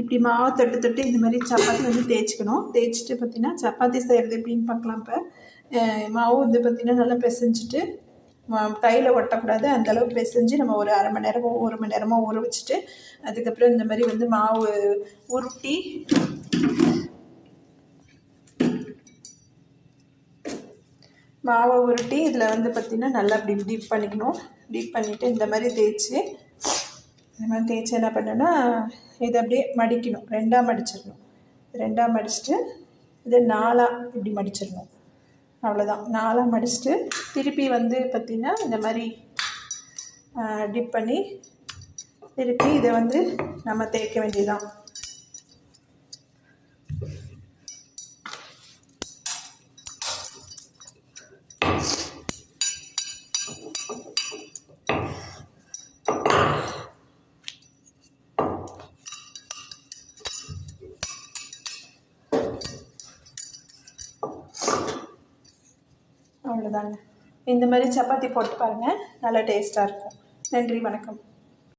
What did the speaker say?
இப்படி மாவு தொட்டு தொட்டு இந்த மாதிரி சப்பாத்தி வந்து தேய்ச்சிக்கணும். தேய்ச்சிட்டு பார்த்தீங்கன்னா சப்பாத்தி செய்கிறது எப்படின்னு பார்க்கலாம் இப்போ. மாவு வந்து பார்த்திங்கன்னா நல்லா பிசைஞ்சிட்டு கையில் ஒட்டக்கூடாது. அந்த பிசைஞ்சு நம்ம ஒரு அரை மணி நேரமோ ஒரு மணி நேரமோ ஊற வச்சுட்டு அதுக்கப்புறம் இந்த மாதிரி வந்து மாவு உருட்டி மாவை உருட்டி இதில் வந்து பார்த்திங்கன்னா நல்லா இப்படி டீப் பண்ணிக்கணும். டீப் பண்ணிவிட்டு இந்த மாதிரி தேய்ச்சி இந்த மாதிரி தேய்ச்சி என்ன பண்ணணும்னா இதை அப்படியே மடிக்கணும். ரெண்டாக மடிச்சிடணும். ரெண்டாக மடிச்சுட்டு இதை நாலாக இப்படி மடிச்சிடணும். அவ்வளோதான் நாலாக மடிச்சுட்டு திருப்பி வந்து பார்த்திங்கன்னா இந்த மாதிரி டிப் பண்ணி திருப்பி இதை வந்து நம்ம தேய்க்க வேண்டியதுதான். அவ்வளோதாங்க இந்த மாதிரி சப்பாத்தி போட்டு பாருங்கள் நல்லா டேஸ்ட்டாக இருக்கும். நன்றி வணக்கம்.